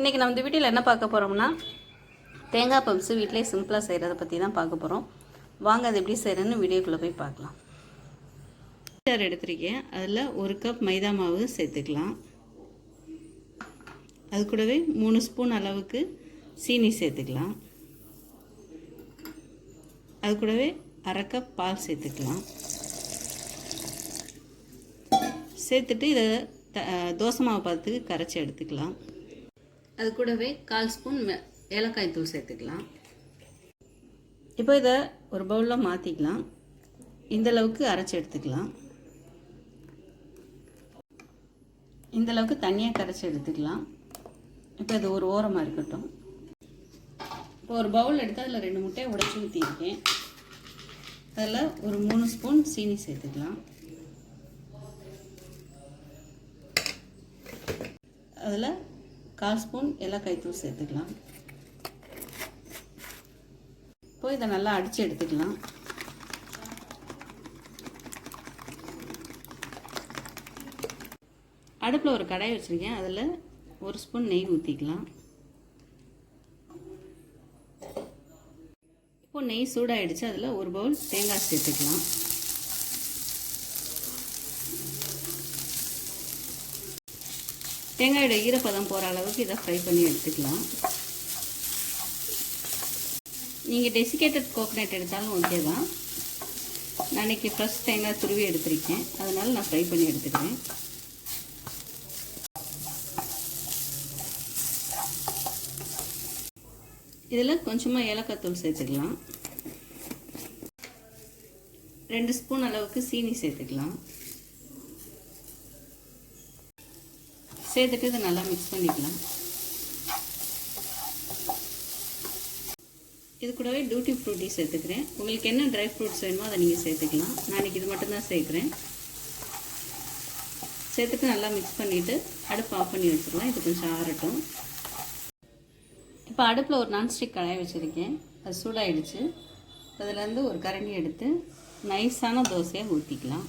இன்றைக்கி நம்ம இந்த வீட்டில் என்ன பார்க்க போகிறோம்னா தேங்காய் பப்ஸு வீட்டிலே சிம்பிளாக செய்கிறத பற்றி தான் பார்க்க போகிறோம் வாங்க அது எப்படி செய்கிறேன்னு வீடியோக்குள்ளே போய் பார்க்கலாம். சார் எடுத்துருக்கேன். அதில் ஒரு கப் மைதா மாவு சேர்த்துக்கலாம். அது கூடவே மூணு ஸ்பூன் அளவுக்கு சீனி சேர்த்துக்கலாம். அது கூடவே அரை கப் பால் சேர்த்துக்கலாம். சேர்த்துட்டு இதை த தோசை மாவு பார்த்துக்கு கரைச்சி எடுத்துக்கலாம். அது கூடவே கால் ஸ்பூன் ஏலக்காய் தூள் சேர்த்துக்கலாம். இப்போ இதை ஒரு பவுலில் மாற்றிக்கலாம் இந்த அளவுக்கு அரைச்சி எடுத்துக்கலாம். இந்த அளவுக்கு கரைச்சி எடுத்துக்கலாம். இப்போ இது ஒரு ஓரமாக இருக்கட்டும். இப்போ ஒரு பவுல் எடுத்து அதில் ரெண்டு முட்டையை உடைச்சி ஊற்றிருக்கேன் அதில் ஒரு மூணு ஸ்பூன் சீனி சேர்த்துக்கலாம். அதில் கால் ஸ்பூன் ஏலக்காய் தூள் சேர்த்துக்கலாம். இப்போ இதை நல்லா அடித்து எடுத்துக்கலாம். அடுப்பில் ஒரு கடாய் வச்சுருக்கேன். அதில் ஒரு ஸ்பூன் நெய் ஊற்றிக்கலாம் இப்போ நெய் சூடாகிடுச்சு அதில் ஒரு பவுல் தேங்காய் சேர்த்துக்கலாம். தேங்காயோட ஈரப்பதம் போகிற அளவுக்கு இதை ஃப்ரை பண்ணி எடுத்துக்கலாம். நீங்கள் டெசிகேட்டட் கோகனட் எடுத்தாலும் ஓகே தான். நான் இன்றைக்கி ஃப்ரெஷ் தேங்காய் துருவி எடுத்திருக்கேன். அதனால் நான் ஃப்ரை பண்ணி எடுத்துக்கிறேன். இதில் கொஞ்சமாக ஏலக்காய் தூள் சேர்த்துக்கலாம். ரெண்டு ஸ்பூன் அளவுக்கு சீனி சேர்த்துக்கலாம். சேர்த்துட்டு இதை நல்லா மிக்ஸ் பண்ணிக்கலாம். இது கூடவே டியூட்டி ஃப்ரூட்டி சேர்த்துக்கிறேன். உங்களுக்கு என்ன ட்ரை ஃப்ரூட்ஸ் வேணுமோ அதை நீங்கள் சேர்த்துக்கலாம். நான் இன்றைக்கி இது மட்டும்தான் சேர்க்குறேன். சேர்த்துட்டு நல்லா மிக்ஸ் பண்ணிவிட்டு அடுப்பு ஆஃப் பண்ணி வச்சிடலாம். இது கொஞ்சம் ஆறட்டும். இப்போ அடுப்பில் ஒரு நான்ஸ்டிக் கடாய் வச்சுருக்கேன். அது சூடாயிடுச்சு. அதுலேருந்து ஒரு கரண்டி எடுத்து நைஸான தோசையை ஊற்றிக்கலாம்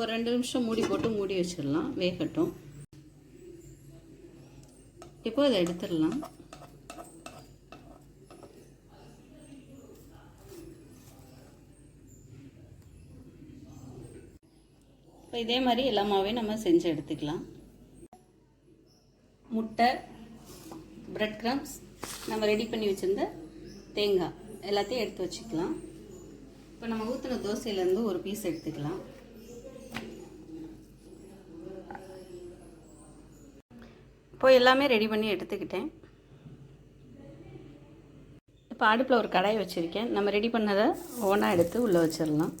ஒரு ரெண்டு நிமிஷம் மூடி போட்டு மூடி வச்சிடலாம் வேகட்டும். இப்போ இதை எடுத்துடலாம். இப்போ இதே மாதிரி எல்லாமாவே நம்ம செஞ்சு எடுத்துக்கலாம். முட்டை பிரெட் கிரம்ஸ் நம்ம ரெடி பண்ணி வச்சுருந்த தேங்காய் எல்லாத்தையும் எடுத்து வச்சுக்கலாம். இப்போ நம்ம ஊற்றின தோசையிலேருந்து ஒரு பீஸ் எடுத்துக்கலாம். இப்போ எல்லாமே ரெடி பண்ணி எடுத்துக்கிட்டேன். இப்போ அடுப்பில் ஒரு கடாயை வச்சுருக்கேன். நம்ம ரெடி பண்ணதை ஓனாக எடுத்து உள்ளே வச்சிடலாம்.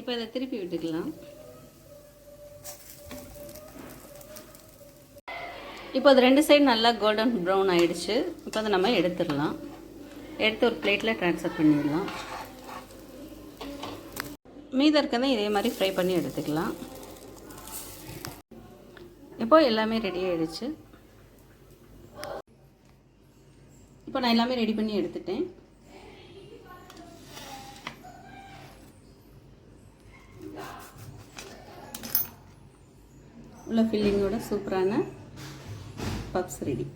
இப்போ இதை திருப்பி விட்டுக்கலாம். இப்போ அது ரெண்டு சைடு நல்லா கோல்டன் ப்ரௌன் ஆகிடுச்சு இப்போ அதை நம்ம எடுத்துடலாம். எடுத்து ஒரு பிளேட்டில் ட்ரான்ஸ்ஃபர் பண்ணிடலாம். மீதம் இருக்கதை இதே மாதிரி ஃப்ரை பண்ணி எடுத்துக்கலாம். இப்போ எல்லாமே ரெடி ஆகிடுச்சு இப்போ நான் எல்லாமே ரெடி பண்ணி எடுத்துட்டேன். உள்ள ஃபில்லிங்கோட சூப்பரான பப்ஸ் ரெடி